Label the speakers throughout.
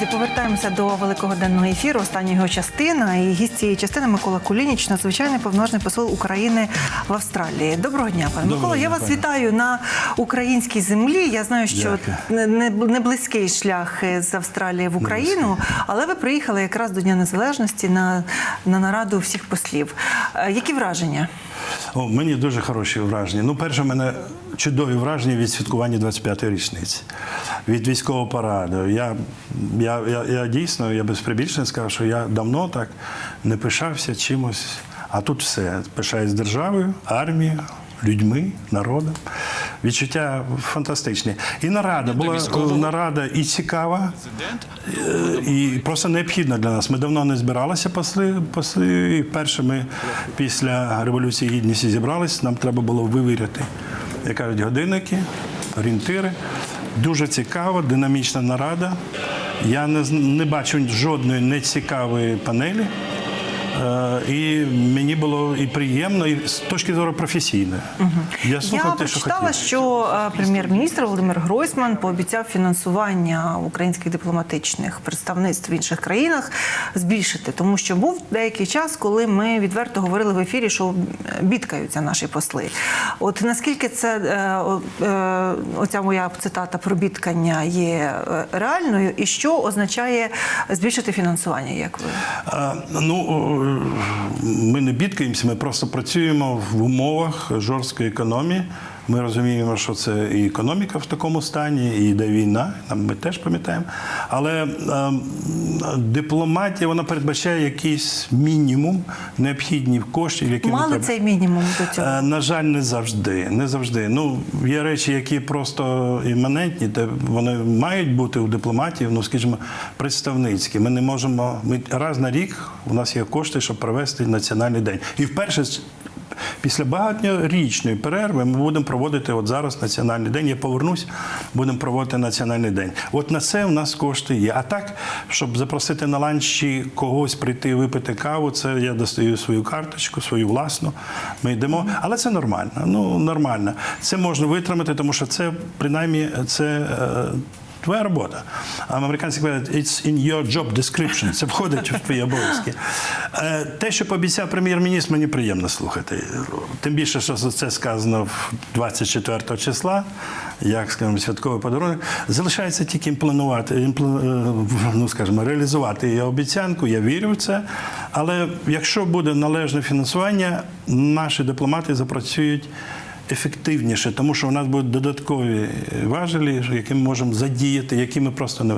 Speaker 1: Друзі, повертаємося до великогоденного ефіру. Остання його частина. І гість цієї частини Микола Кулініч, надзвичайний повноважний посол України в Австралії. Доброго дня, пане Микола. Я вас
Speaker 2: пані.
Speaker 1: вітаю на українській землі. Я знаю, що не, не, не близький шлях з Австралії в Україну, але ви приїхали якраз до Дня Незалежності на, на нараду всіх послів. Е, Які враження?
Speaker 2: О, мені дуже хороші враження. Ну, перше, в мене чудові враження від святкування 25-ї річниці, від військового параду. Я, я, я, я дійсно, я без прибільшення скажу, що я давно так не пишався чимось. А тут все. Пишаюсь державою, армією, людьми, народом. Відчуття фантастичні. І нарада була нарада і цікава, і просто необхідна для нас. Ми давно не збиралися посли, посли. І вперше ми після Революції Гідності зібрались. Нам треба було вивіряти, як кажуть, годинники, орієнтири. Дуже цікава, динамічна нарада. Я не, не бачу жодної нецікавої панелі. Е, І мені було і приємно, і з точки зору професійної. Я слухав
Speaker 1: Я
Speaker 2: те, що хотів.
Speaker 1: що е, прем'єр-міністр Володимир Гройсман пообіцяв фінансування українських дипломатичних представництв в інших країнах збільшити, тому що був деякий час, коли ми відверто говорили в ефірі, що бідкаються наші посли. От наскільки це е, оця моя цитата про бідкання є реальною, і що означає збільшити фінансування? Як ви
Speaker 2: А, Ну, ми не бідкаємося, ми просто працюємо в умовах жорсткої економії. Ми розуміємо, що це і економіка в такому стані, і йде війна, там ми теж пам'ятаємо. Але ем, дипломатія вона передбачає якийсь мінімум необхідних коштів, які
Speaker 1: мали
Speaker 2: треба.
Speaker 1: цей мінімум до цього?
Speaker 2: Е, На жаль, не завжди. Не завжди. Ну є речі, які просто іманентні, де вони мають бути у дипломатії, ну скажімо, представницькі. Ми не можемо. Ми раз на рік у нас є кошти, щоб провести національний день. І вперше. Після багаторічної перерви ми будемо проводити от зараз національний день. Я повернусь, будемо проводити національний день. От на це у нас кошти є. А так, щоб запросити на ланч чи когось прийти випити каву, це я достаю свою карточку, свою власну. Ми йдемо. Але це нормально. Ну нормально. Це можна витримати, тому що це принаймні це. Твоя робота. А американці кажуть, it's in your job description. Це входить в твої обов'язки. Е, Те, що пообіцяв прем'єр-міністр, мені приємно слухати. Тим більше, що це сказано 24 числа, як скажімо, святковий подарунок. Залишається тільки імпланувати, імпл- е, ну скажімо, реалізувати її обіцянку. Я вірю в це. Але якщо буде належне фінансування, наші дипломати запрацюють ефективніше, тому що у нас будуть додаткові важелі, які ми можемо задіяти, які ми просто не,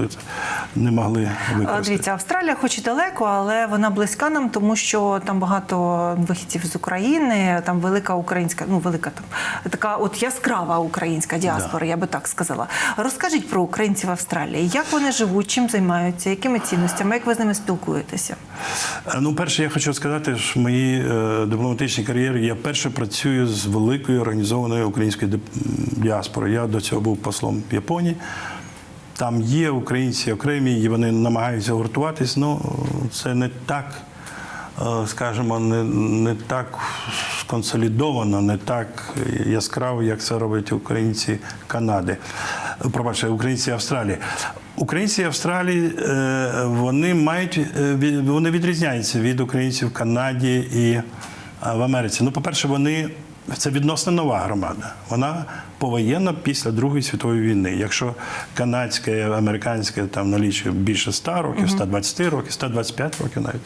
Speaker 2: не могли використати.
Speaker 1: Дивіться, Австралія хоч і далеко, але вона близька нам, тому що там багато вихідців з України, там велика українська, ну велика там така от яскрава українська діаспора, я би так сказала. Розкажіть про українців в Австралії. Як вони живуть, чим займаються, якими цінностями, як ви з ними спілкуєтеся?
Speaker 2: Ну, перше, я хочу сказати, що в моїй е, дипломатичній кар'єрі я перше працюю з великою організованою українською дип- діаспорою. Я до цього був послом в Японії. Там є українці окремі, і вони намагаються гуртуватись. Ну, це не так, е, скажімо, не, не так сконсолідовано, не так яскраво, як це роблять українці Канади. Пробачте, українці Австралії. Українці Австралії е, вони мають е, вони відрізняються від українців в Канаді і в Америці. Ну, по-перше, вони це відносно нова громада. Вона повоєнна після Другої світової війни. Якщо канадська і американська там налічує більше 100 років, 120 років, 125 років навіть.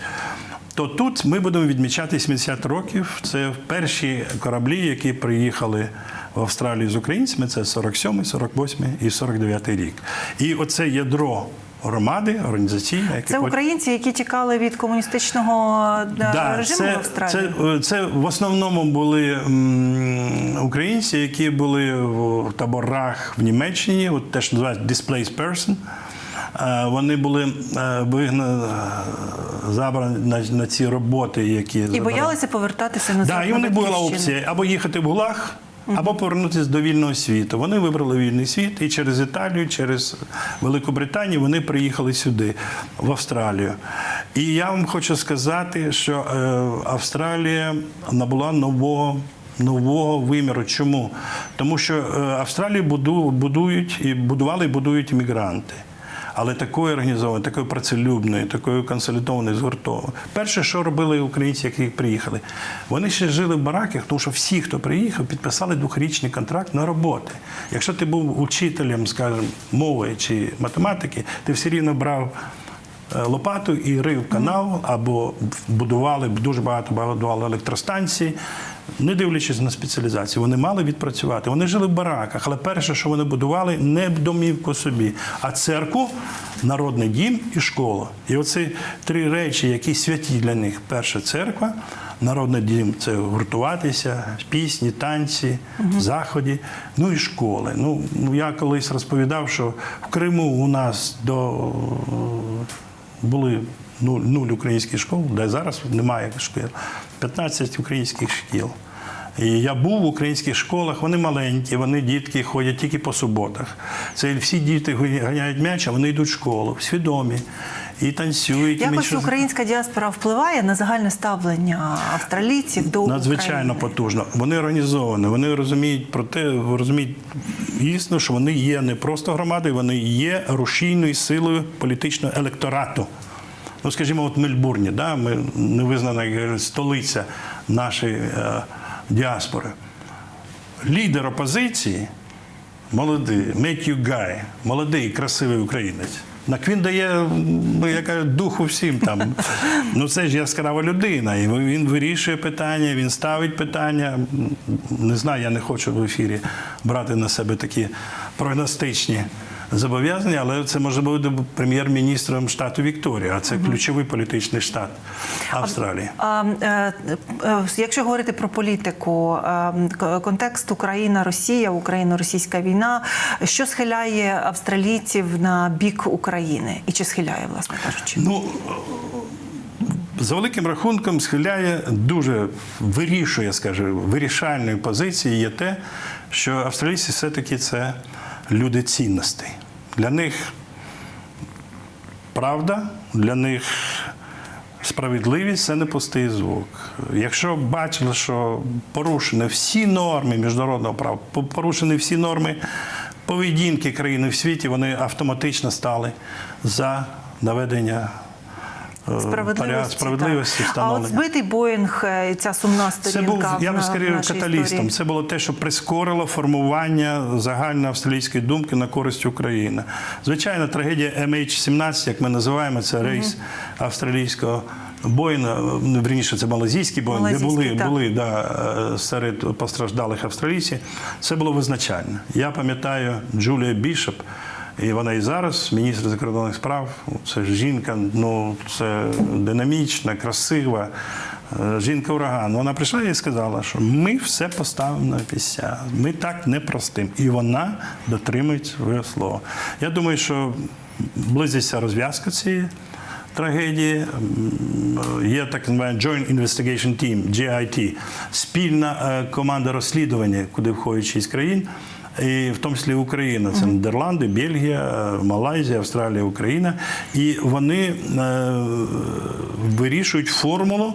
Speaker 2: То тут ми будемо відмічати 70 років. Це перші кораблі, які приїхали в Австралію з українцями. Це 47, 48 і 49 рік. І оце ядро громади організаційне, яке
Speaker 1: Це українці, які тікали від комуністичного е,
Speaker 2: Да,
Speaker 1: режиму в
Speaker 2: це,
Speaker 1: Австралії.
Speaker 2: це, це в основному були українці, які були в таборах в Німеччині, от те, що називають displaced person. Е, Вони були е, вигнані, е, забрані на, на ці роботи, які
Speaker 1: І боялися повертатися назад.
Speaker 2: Да, і
Speaker 1: на
Speaker 2: них була опція або їхати в ГУЛАГ, або повернутися до вільного світу. Вони вибрали вільний світ і через Італію, через Велику Британію вони приїхали сюди, в Австралію. І я вам хочу сказати, що е, Австралія набула нового. Нового виміру. Чому? Тому що е, Австралію будують і будували і будують іммігранти. Але такою організованою, такою працелюбною, такою консолідованою, згуртованою. Перше, що робили українці, які приїхали, вони ще жили в бараках, тому що всі, хто приїхав, підписали двохрічний контракт на роботи. Якщо ти був учителем, скажімо, мови чи математики, ти все рівно брав. е, Лопату і рив канал або будували дуже багато будували електростанції, не дивлячись на спеціалізацію. Вони мали відпрацювати. Вони жили в бараках, але перше, що вони будували, не домівку собі, а церкву, народний дім і школа. І оці три речі, які святі для них: перша церква, народний дім це гуртуватися, пісні, танці, заходи, ну і школи. Ну я колись розповідав, що в Криму у нас до були нуль, нуль українських школ, де зараз немає шкіл, 15 українських шкіл. І я був в українських школах, вони маленькі, вони дітки ходять тільки по суботах. Це всі діти ганяють м'яч, а вони йдуть в школу, свідомі і танцюють.
Speaker 1: Якось
Speaker 2: менше-
Speaker 1: українська діаспора впливає на загальне ставлення австралійців до
Speaker 2: Надзвичайно
Speaker 1: України?
Speaker 2: потужно. Вони організовані, вони розуміють про те, розуміють дійсно, що вони є не просто громадою, вони є рушійною силою політичного електорату. Ну, скажімо, от Мельбурні, да, ми не визнана столиця нашої е, діаспори. Лідер опозиції, молодий, Меттью Гай, молодий, красивий українець. Так він дає ну, я кажу, духу всім там. Ну це ж яскрава людина. І він вирішує питання, він ставить питання. Не знаю, я не хочу в ефірі брати на себе такі прогностичні зобов'язання, але це може бути прем'єр-міністром штату Вікторія, а це ключовий політичний штат Австралії.
Speaker 1: А, е, е, якщо говорити про політику, е, контекст Україна-Росія, Україно-російська війна, що схиляє австралійців на бік України? І чи схиляє, власне кажучи?
Speaker 2: Ну, за великим рахунком схиляє дуже вирішує, скажімо, вирішальною позицією є те, що австралійці все-таки це люди цінностей. Для них правда, для них справедливість це не пустий звук. Якщо бачили, що порушені всі норми міжнародного права, порушені всі норми поведінки країни в світі, вони автоматично стали за наведення
Speaker 1: Справедливості,
Speaker 2: справедливості
Speaker 1: так. А от
Speaker 2: встановлення.
Speaker 1: збитий Боїнг, е, ця сумна
Speaker 2: Це був, я би скоріше каталістом.
Speaker 1: історії.
Speaker 2: Це було те, що прискорило формування загальної австралійської думки на користь України. Звичайно, трагедія MH17, як ми називаємо, це рейс австралійського. Боїна, ну, вірніше, це малазійський боїн, де були,
Speaker 1: так.
Speaker 2: були да, е, серед постраждалих австралійців. Це було визначально. Я пам'ятаю Джулія Бішоп, і вона і зараз, міністр закордонних справ. Це жінка, ну це динамічна, красива. е, Жінка ураган. Вона прийшла і сказала, що ми все поставимо на місця. Ми так не простим. І вона дотримується своє слово. Я думаю, що близиться розв'язка цієї трагедії. Є так звана Joint Investigation Team, GIT, спільна е, команда розслідування, куди входять шість країн. І в тому числі Україна, це Нідерланди, Бельгія, Малайзія, Австралія, Україна. І вони е, вирішують формулу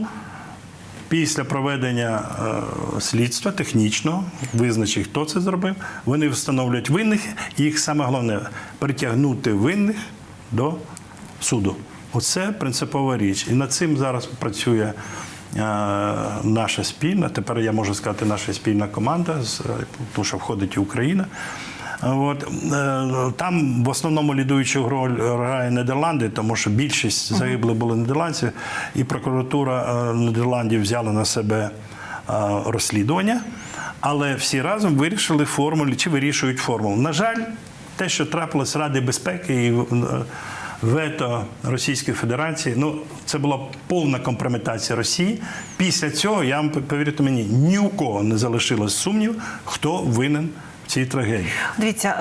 Speaker 2: після проведення е, слідства технічного, визначить, хто це зробив. Вони встановлюють винних, і їх саме головне притягнути винних до суду. Оце принципова річ. І над цим зараз працює наша спільна, тепер я можу сказати, наша спільна команда, тому що входить і Україна. От, е, там в основному лідуючу роль грає Нідерланди, тому що більшість загиблих були нідерландці, і прокуратура е, Нідерландів взяла на себе е, розслідування, але всі разом вирішили формулі чи вирішують формулу. На жаль, те, що трапилось Ради безпеки і е, вето Російської Федерації, ну це була повна компрометація Росії. Після цього я вам повірте мені, ні у кого не залишилось сумнів, хто винен в цій трагедії.
Speaker 1: Дивіться,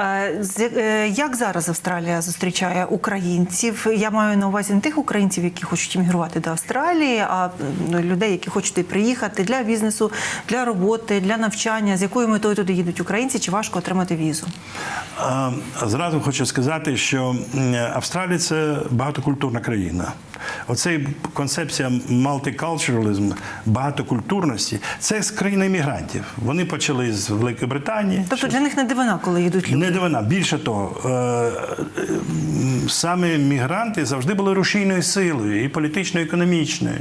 Speaker 1: е, як зараз Австралія зустрічає українців? Я маю на увазі не тих українців, які хочуть іммігрувати до Австралії, а людей, які хочуть приїхати для бізнесу, для роботи, для навчання. З якою метою туди їдуть українці? Чи важко отримати візу?
Speaker 2: Зразу хочу сказати, що Австралія це багатокультурна країна. Оцей концепція мультикультуралізму, багатокультурності, це з країни іммігрантів. Вони почали з Великої Британії.
Speaker 1: Тобто для них не дивина, коли йдуть люди.
Speaker 2: Не дивина. Більше того, е, е, саме мігранти завжди були рушійною силою і політично економічною,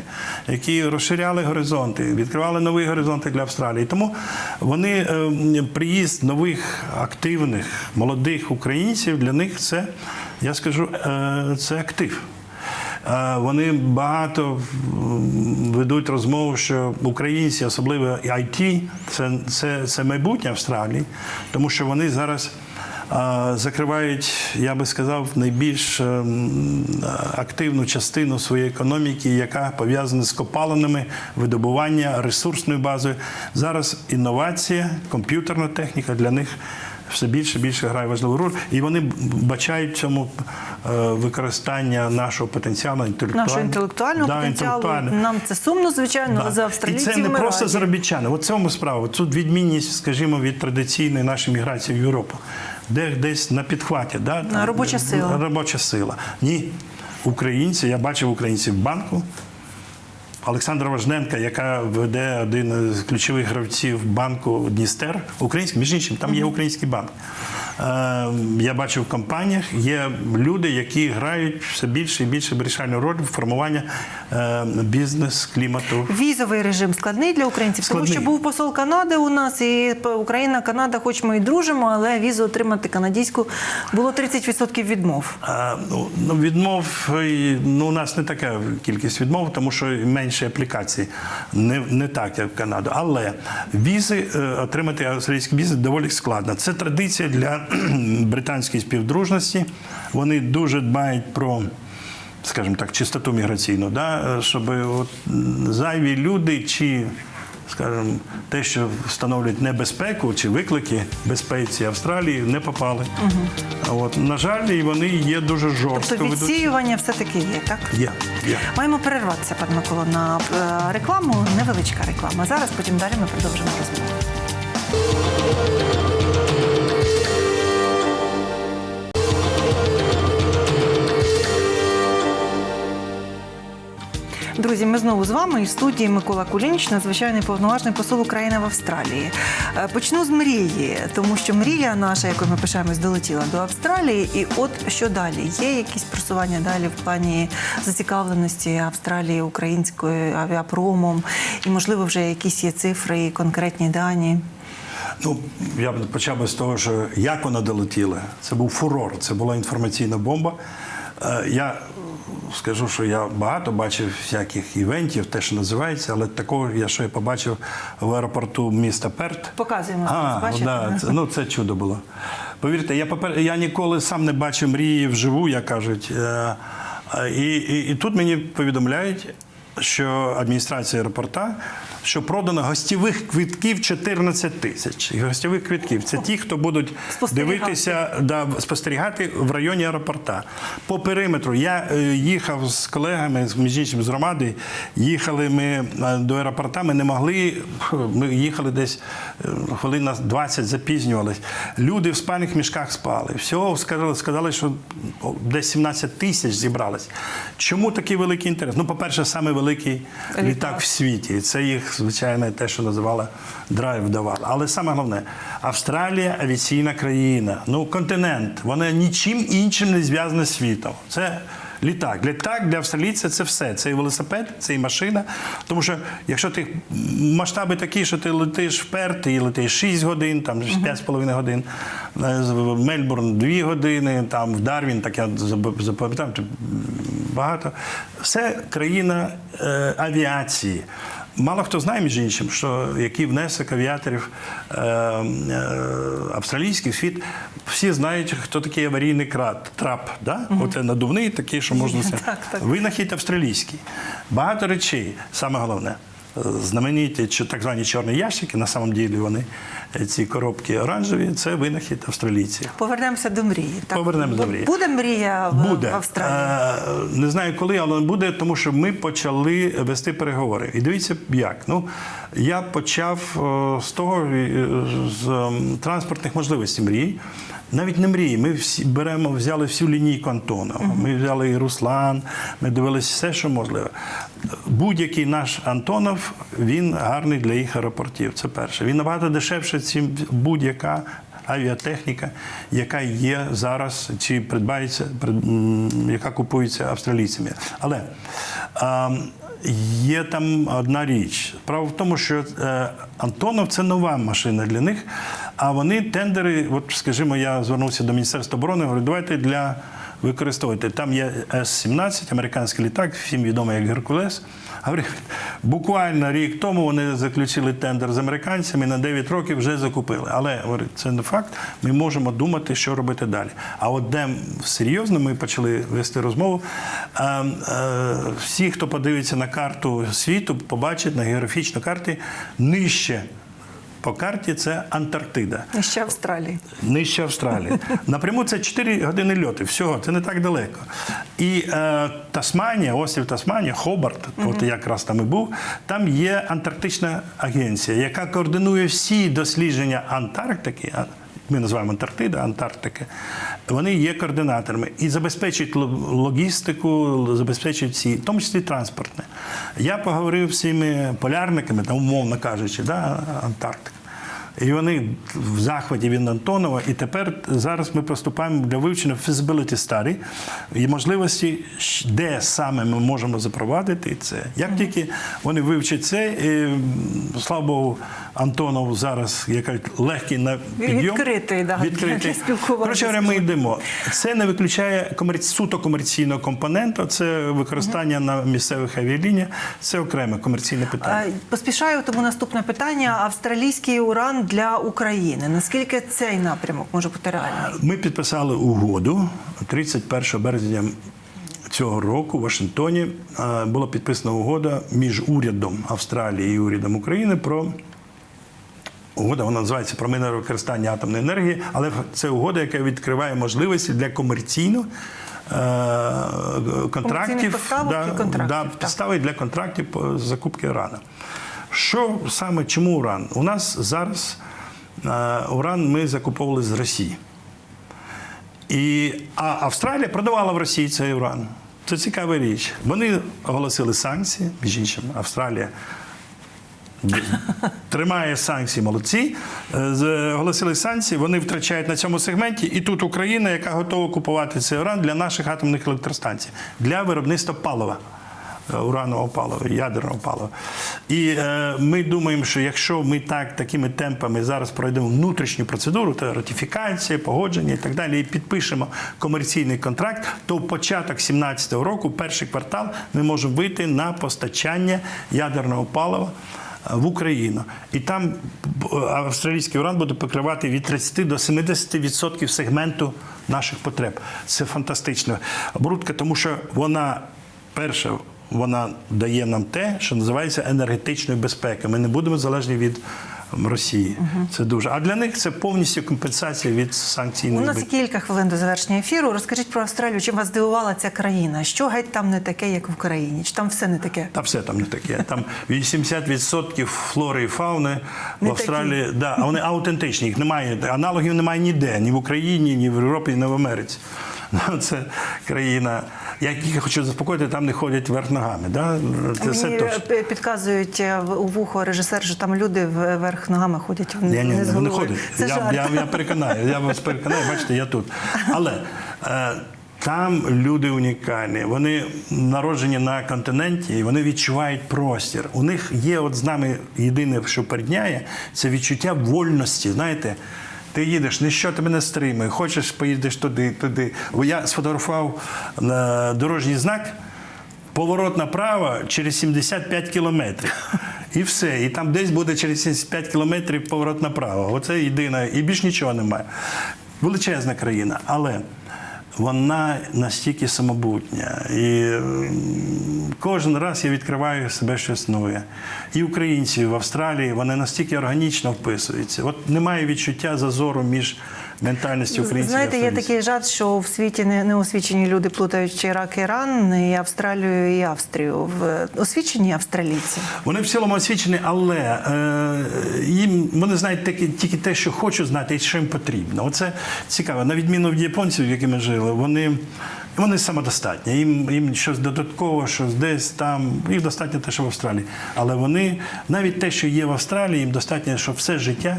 Speaker 2: які розширяли горизонти, відкривали нові горизонти для Австралії. Тому вони е, приїзд нових активних молодих українців для них це, я скажу, це актив. Вони багато ведуть розмову, що українці, особливо IT, це, це, це майбутнє Австралії, тому що вони зараз закривають, я би сказав, найбільш ем, активну частину своєї економіки, яка пов'язана з копалинами, видобування ресурсною базою. Зараз інновація, комп'ютерна техніка для них все більше і більше грає важливу роль, і вони бачають в цьому е, використання нашого потенціалу інтелектуального
Speaker 1: Нашого інтелектуального
Speaker 2: Да,
Speaker 1: потенціалу.
Speaker 2: інтелектуального.
Speaker 1: Нам це сумно, звичайно, але за
Speaker 2: І це не
Speaker 1: ми
Speaker 2: просто
Speaker 1: раді.
Speaker 2: заробітчани. От цьому справа. Тут відмінність, скажімо, від традиційної нашої міграції в Європу, де десь на підхваті. Да?
Speaker 1: робоча сила.
Speaker 2: Робоча сила. Ні. Українці, я бачив українців в банку. Олександра Важненка, яка веде один з ключових гравців банку Дністер, український, між іншим, там є український банк. Е, Я бачив в компаніях, є люди, які грають все більше і більше вирішальну роль в формуванні е, бізнес-клімату
Speaker 1: Візовий режим складний для українців, тому що був посол Канади у нас, і Україна, Канада, хоч ми і дружимо, але візу отримати канадійську було 30% відмов.
Speaker 2: А, ну, ну, відмов ну, у нас не така кількість відмов, тому що менше аплікацій. Не, не так, як в Канаду. Але візи е, отримати австралійські візи доволі складно. Це традиція для британської співдружності. Вони дуже дбають про. Скажімо так, чистоту міграційну, да? щоб от зайві люди чи, скажімо, те, що встановлюють небезпеку чи виклики безпеці Австралії, не попали. А От, на жаль, і вони є дуже жорстко
Speaker 1: Тобто відсіювання все-таки є, так?
Speaker 2: Є, є.
Speaker 1: Маємо перерватися, пане Миколо, на е, рекламу. Невеличка реклама. Зараз потім далі ми продовжимо розмову. Друзі, ми знову з вами і в студії Микола Кулініч, надзвичайний повноважний посол України в Австралії. Е, Почну з мрії, тому що мрія наша, якою ми пишаємось, долетіла до Австралії. І от що далі? Є якісь просування далі в плані зацікавленості Австралії українською авіапромом, і можливо вже якісь є цифри і конкретні дані.
Speaker 2: Ну, я б почав би з того, що як вона долетіла. Це був фурор, це була інформаційна бомба. Е, Я скажу, що я багато бачив всяких івентів, те, що називається, але такого, я що я побачив в аеропорту міста Перт.
Speaker 1: Показуємо
Speaker 2: А,
Speaker 1: бачите?
Speaker 2: да, це, ну це чудо було. Повірте, я попер... я ніколи сам не бачив мрії вживу, як кажуть. Е, е, І, і, і тут мені повідомляють, що адміністрація аеропорта, що продано гостєвих квитків 14 тисяч. Гостєвих квитків це ті, хто будуть
Speaker 1: Спостерігати.
Speaker 2: дивитися, да, спостерігати в районі аеропорта. По периметру я е, їхав з колегами, з між іншим з громади. Їхали ми е, до аеропорта. Ми не могли. Ми їхали десь е, хвилин на 20, запізнювались. Люди в спальних мішках спали. Всього сказали, сказали, що десь 17 тисяч зібралось. Чому такий великий інтерес? Ну, по-перше, саме великий літак в світі. І Це їх, звичайно, те, що називали драйв давали. Але саме головне, Австралія авіаційна країна, ну континент. Вона нічим іншим не зв'язана з світом. Це літак. Літак для австралійця це все. Це і велосипед, це і машина. Тому що якщо ти масштаби такі, що ти летиш вперти, Перт, і летиш 6 годин, там 5,5 годин, е, в Мельбурн 2 години, там в Дарвін, так я запам'ятав, багато. Все країна е, авіації. Мало хто знає, між іншим, що який внесок авіаторів е, е, австралійський в світ. Всі знають, хто такий аварійний крат, трап. Да? Оце надувний такий, що можна.
Speaker 1: Так, так.
Speaker 2: Винахід австралійський. Багато речей, саме головне. Знамениті так звані чорні ящики, на самом ділі вони е, ці коробки оранжеві, це винахід австралійців.
Speaker 1: Повернемося до мрії. Так?
Speaker 2: Повернемось до мрії.
Speaker 1: Буде мрія в,
Speaker 2: Буде
Speaker 1: в Австралії?
Speaker 2: Е, не знаю коли, але буде, тому що ми почали вести переговори. І дивіться, як. Ну я почав е, з того з ем, транспортних можливостей мрій. Навіть не мрії. Ми всі беремо, взяли всю лінійку Антонова. Ми взяли і Руслан, ми дивилися все, що можливо. Будь-який наш Антонов він гарний для їх аеропортів. Це перше. Він набагато дешевше, чим будь-яка авіатехніка, яка є зараз, чи придбається, прид- яка купується австралійцями. Але а, є там одна річ. Справа в тому, що е, Антонов це нова машина для них, а вони тендери, от скажімо, я звернувся до Міністерства оборони, говорю, давайте для використовувати. Там є С-17, американський літак, всім відомий як Геркулес. Говорю, буквально рік тому вони заключили тендер з американцями на 9 років вже закупили. Але говорю, це не факт. Ми можемо думати, що робити далі. А от де серйозно ми почали вести розмову. е, е, Всі, хто подивиться на карту світу, побачить на географічній карті нижче. По карті це Антарктида.
Speaker 1: Ще Австралії.
Speaker 2: Нижче Австралії. Напряму це 4 години льоти. Всього, це не так далеко. І е, Тасманія, острів Тасманія, Хобарт, от якраз там і був, там є Антарктична агенція, яка координує всі дослідження Антарктики. Ми називаємо Антарктида, Антарктики. Вони є координаторами і забезпечують логістику, забезпечують всі, в тому числі транспортне. Я поговорив з цими полярниками, умовно кажучи, да, Антарктика. І вони в захваті від Антонова. І тепер зараз ми приступаємо для вивчення feasibility study і можливості, де саме ми можемо запровадити це. Як тільки вони вивчать це, і, слава Богу, Антонов зараз як кажуть, легкий на підйом.
Speaker 1: Відкритий, да, спілкування.
Speaker 2: Коротше говоря, ми йдемо. Це не виключає комерці... суто комерційного компоненту, це використання на місцевих авіалініях, це окреме комерційне питання.
Speaker 1: Поспішаю, тому наступне питання: австралійський уран для України. Наскільки цей напрямок може бути реальний?
Speaker 2: Ми підписали угоду 31 березня цього року в Вашингтоні. е, Була підписана угода між урядом Австралії і урядом України про. Угода вона називається про мирне використання атомної енергії, але це угода, яка відкриває можливості для комерційно е, контрактів,
Speaker 1: і контрактів,
Speaker 2: да, підстави для контрактів по закупки урану. Що саме чому уран? У нас зараз е, уран ми закуповували з Росії. І, а Австралія продавала в Росії цей уран. Це цікава річ. Вони оголосили санкції, між іншим, Австралія тримає санкції, молодці. Е, Оголосили санкції, вони втрачають на цьому сегменті. І тут Україна, яка готова купувати цей уран для наших атомних електростанцій, для виробництва палива. Е, Уранового палива, ядерного палива. І е, ми думаємо, що якщо ми так такими темпами зараз пройдемо внутрішню процедуру, то ратифікація, погодження і так далі, і підпишемо комерційний контракт, то в початок 2017 року, перший квартал, ми можемо вийти на постачання ядерного палива в Україну. І там австралійський уран буде покривати від 30 до 70% сегменту наших потреб. Це фантастично. Оборудка, тому що вона перша. Вона дає нам те, що називається енергетичною безпекою. Ми не будемо залежні від Росії. Це дуже. А для них це повністю компенсація від
Speaker 1: У нас
Speaker 2: збитків.
Speaker 1: кілька хвилин до завершення ефіру. Розкажіть про Австралію. Чим вас здивувала ця країна? Що геть там не таке, як в Україні? Чи там все не таке?
Speaker 2: Та все там не таке. Там 80% флори і фауни в
Speaker 1: Не
Speaker 2: Австралії, да, вони аутентичні. Їх немає, аналогів немає ніде, ні в Україні, ні в Європі, ні в Америці. Це країна. Я тільки хочу заспокоїти, там не ходять вверх ногами. Да? Це все точно.
Speaker 1: підказують е, у вухо режисер, що там люди вверх ногами ходять
Speaker 2: Ні, ні,
Speaker 1: не
Speaker 2: вони ходять.
Speaker 1: Це
Speaker 2: Я,
Speaker 1: жарт.
Speaker 2: я, я переконаю, я вас переконаю, бачите, я тут. Але е, там люди унікальні. Вони народжені на континенті і вони відчувають простір. У них є от з нами єдине, що передняє, це відчуття вольності. Знаєте, ти їдеш, ніщо тебе не стримує, хочеш, поїдеш туди, туди. Я сфотографував е, дорожній знак. Поворот направо через 75 кілометрів. І все. І там десь буде через 75 кілометрів поворот направо. Оце єдине. І більш нічого немає. Величезна країна. Але вона настільки самобутня. І кожен раз я відкриваю себе щось нове. І українці в Австралії вони настільки органічно вписуються. От немає відчуття зазору між ментальністю українців.
Speaker 1: Знаєте, є такий жарт, що в світі не- неосвічені люди плутають Ірак і Іран, і Австралію і Австрію. В освічені австралійці.
Speaker 2: Вони в цілому освічені, але е, їм вони знають тільки те, що хочуть знати, і що їм потрібно. Оце цікаво. На відміну від японців, якими жили, вони. Вони самодостатні. Їм, їм щось додатково, щось десь там. Їх достатньо те, що в Австралії. Але вони навіть те, що є в Австралії, їм достатньо, щоб все життя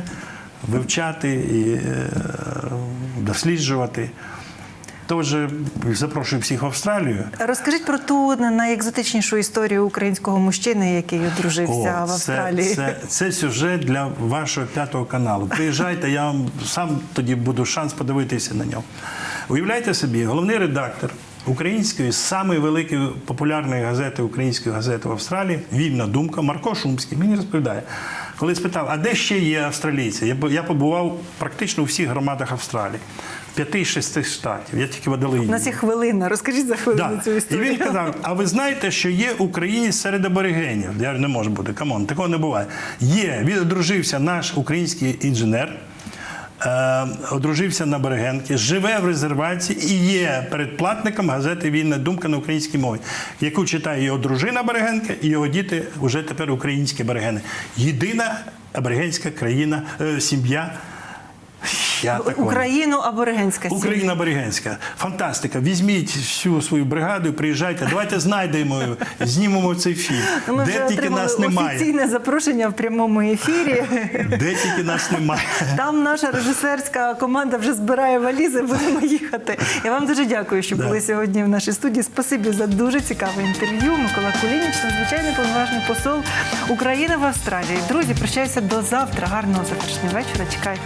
Speaker 2: вивчати і е, досліджувати. Тож запрошую всіх в Австралію.
Speaker 1: Розкажіть про ту найекзотичнішу історію українського мужчини, який одружився
Speaker 2: О,
Speaker 1: в Австралії.
Speaker 2: Це, це, це сюжет для вашого п'ятого каналу. Приїжджайте, я вам сам тоді буду шанс подивитися на нього. Уявляйте собі, головний редактор української самої великої популярної газети української газети в Австралії Вільна думка Марко Шумський мені розповідає. Коли спитав, а де ще є австралійці? Я, побував практично у всіх громадах Австралії, п'яти-шести штатів. Я тільки в Аделаїді.
Speaker 1: У нас є хвилина. Розкажіть за хвилину
Speaker 2: Да.
Speaker 1: цю
Speaker 2: І він казав: а ви знаєте, що є українець серед аборигенів? Я не можу бути, камон, такого не буває. Є, він одружився наш український інженер. Е, одружився на Берегенки, живе в резервації і є передплатником газети Вільна думка на українській мові, яку читає його дружина Берегенка і його діти вже тепер українські берегени. Єдина аборигенська країна, е, сім'я. Я.
Speaker 1: Україну аборигенська сім'я.
Speaker 2: Україна Берегенська. Фантастика. Візьміть всю свою бригаду, приїжджайте. Давайте знайдемо, знімемо цей фільм.
Speaker 1: Ну, Ми вже
Speaker 2: Де тільки нас немає.
Speaker 1: офіційне запрошення в прямому ефірі.
Speaker 2: Де тільки нас немає.
Speaker 1: Там наша режисерська команда вже збирає валізи, будемо їхати. Я вам дуже дякую, що
Speaker 2: Да.
Speaker 1: були сьогодні в нашій студії. Спасибі за дуже цікаве інтерв'ю. Микола Кулініч, надзвичайний повноважний посол України в Австралії. Друзі, прощаюся до завтра. Гарного завершення вечора. Чекайте.